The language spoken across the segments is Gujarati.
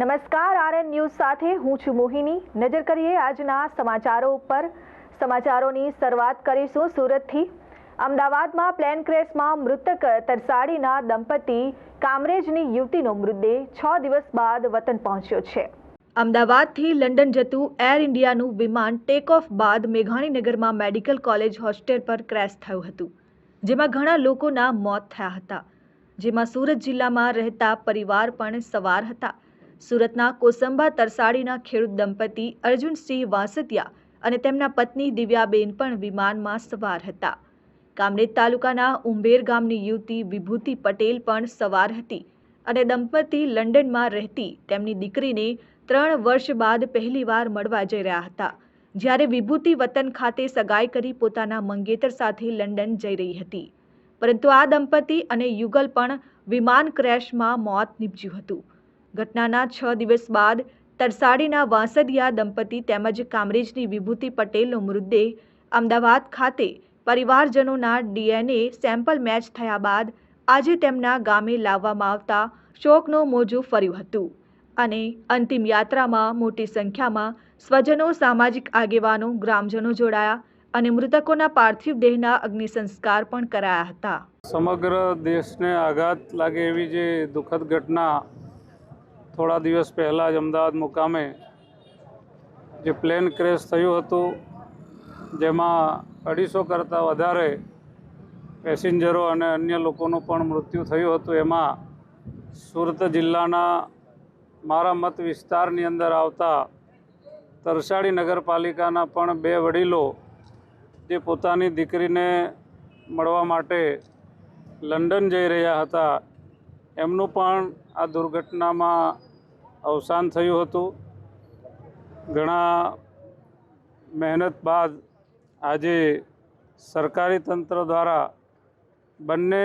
નમસ્કાર, આરએન ન્યૂઝ સાથે હું છું મોહિની. નજર કરીએ આજના સમાચારો ઉપર. સમાચારોની શરૂઆત કરીશું સુરતથી. અમદાવાદમાં પ્લેન ક્રેશમાં મૃતક તરસાડીના દંપતી કામરેજની યુવતીનો મૃતદેહ છ દિવસ બાદ વતન પહોંચ્યો છે. અમદાવાદથી લંડન જતું એર ઇન્ડિયાનું વિમાન ટેક ઓફ બાદ મેઘાણીનગરમાં મેડિકલ કોલેજ હોસ્ટેલ પર ક્રેશ થયું હતું, જેમાં ઘણા લોકોના મોત થયા હતા. જેમાં સુરત જિલ્લામાં રહેતા પરિવાર પણ સવાર હતા. સુરતના કોસંબા તરસાડીના ખેડૂત દંપતી અર્જુનસિંહ વાસતિયા અને તેમના પત્ની દિવ્યાબેન પણ વિમાનમાં સવાર હતા. કામરેજ તાલુકાના ઉંબેર ગામની યુવતી વિભૂતિ પટેલ પણ સવાર હતી અને દંપતી લંડનમાં રહેતી તેમની દીકરીને ત્રણ વર્ષ બાદ પહેલીવાર મળવા જઈ રહ્યા હતા. જ્યારે વિભૂતિ વતન ખાતે સગાઈ કરી પોતાના મંગેતર સાથે લંડન જઈ રહી હતી. પરંતુ આ દંપતી અને યુગલ પણ વિમાન ક્રેશમાં મોત નીપજ્યું હતું. ઘટનાના છ દિવસ બાદ તરસાડીના વાંસદિયા દંપતી તેમજ કામરેજની વિભૂતિ પટેલનો મૃતદેહ અમદાવાદ ખાતે પરિવારજનોના ડીએનએ સેમ્પલ મેચ થયા બાદ આજે તેમના ગામે લાવવામાં આવતા શોકનું મોજું ફર્યું હતું અને અંતિમ યાત્રામાં મોટી સંખ્યામાં સ્વજનો, સામાજિક આગેવાનો, ગ્રામજનો જોડાયા અને મૃતકોના પાર્થિવ દેહના અગ્નિ સંસ્કાર પણ કરાયા હતા. સમગ્ર દેશને આઘાત લાગે એવી જે દુઃખદ ઘટના થોડા દિવસ પહેલાં જ અમદાવાદ મુકામે જે પ્લેન ક્રેશ થયું હતું, જેમાં અઢીસો કરતાં વધારે પેસેન્જરો અને અન્ય લોકોનું પણ મૃત્યુ થયું હતું. એમાં સુરત જિલ્લાના મારા મત વિસ્તારની અંદર આવતા તરસાડી નગરપાલિકાના પણ બે વડીલો જે પોતાની દીકરીને મળવા માટે લંડન જઈ રહ્યા હતા એમનું પણ આ દુર્ઘટનામાં અવસાન થયું હતું. ઘણા મહેનત બાદ આજે સરકારી તંત્ર દ્વારા બંને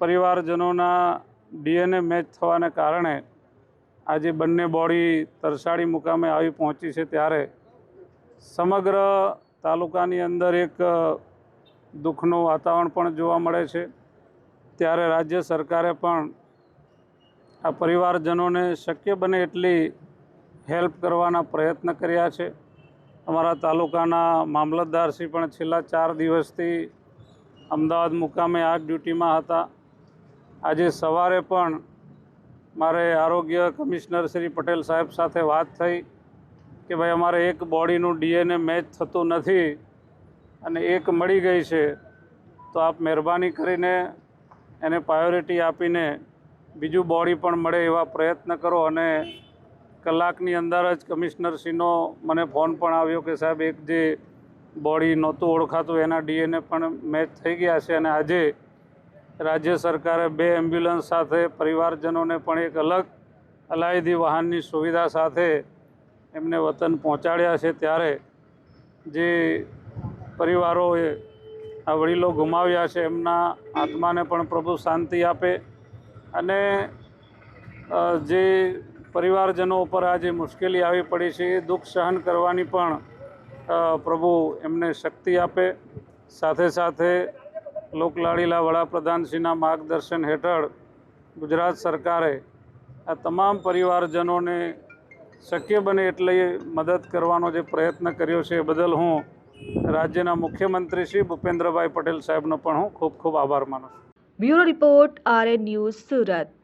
પરિવારજનોના ડીએનએ મેચ થવાને કારણે આજે બંને બોડી તરસાડી મુકામે આવી પહોંચી છે ત્યારે સમગ્ર તાલુકાની અંદર એક દુઃખનું વાતાવરણ પણ જોવા મળે છે. ત્યારે રાજ્ય સરકારે પણ આ પરિવારજનોને શક્ય બને એટલી હેલ્પ કરવાના પ્રયત્ન કર્યા છે. અમારા તાલુકાના મામલતદારશ્રી પણ છેલ્લા ચાર દિવસથી અમદાવાદ મુકામે આ ડ્યુટીમાં હતા. આજે સવારે પણ મારે આરોગ્ય કમિશનર શ્રી પટેલ સાહેબ સાથે વાત થઈ કે ભાઈ, અમારે એક બોડીનું ડીએનએ મેચ થતું નથી અને એક મળી ગઈ છે. તો આપ મહેરબાની કરીને એને પ્રાયોરિટી આપીને બીજું બોડી પણ મળે એવા પ્રયત્ન કરો અને કલાકની અંદર જ કમિશનરશ્રીનો મને ફોન પણ આવ્યો કે સાહેબ એક જે બોડી નહોતું ઓળખાતું એના ડીએનએ પણ મેચ થઈ ગયા છે અને આજે રાજ્ય સરકારે બે એમ્બ્યુલન્સ સાથે પરિવારજનોને પણ એક અલગ અલાયદી વાહનની સુવિધા સાથે એમને વતન પહોંચાડ્યા છે ત્યારે જે પરિવારોએ આ વડીલો ગુમાવ્યા છે એમના આત્માને પણ પ્રભુ શાંતિ આપે અને જે પરિવારજનો ઉપર આ જે મુશ્કેલી આવી પડી છે, એ દુઃખ સહન કરવાની પણ પ્રભુ એમને શક્તિ આપે. સાથે સાથે લોકલાડીલા વડાપ્રધાનશ્રીના માર્ગદર્શન હેઠળ ગુજરાત સરકારે આ તમામ પરિવારજનોને શક્ય બને એટલી મદદ કરવાનો જે પ્રયત્ન કર્યો છે, એ બદલ હું રાજ્યના મુખ્યમંત્રી શ્રી ભૂપેન્દ્રભાઈ પટેલ સાહેબનો પણ હું ખૂબ ખૂબ આભાર માનું છું. Bureau report RN news Surat.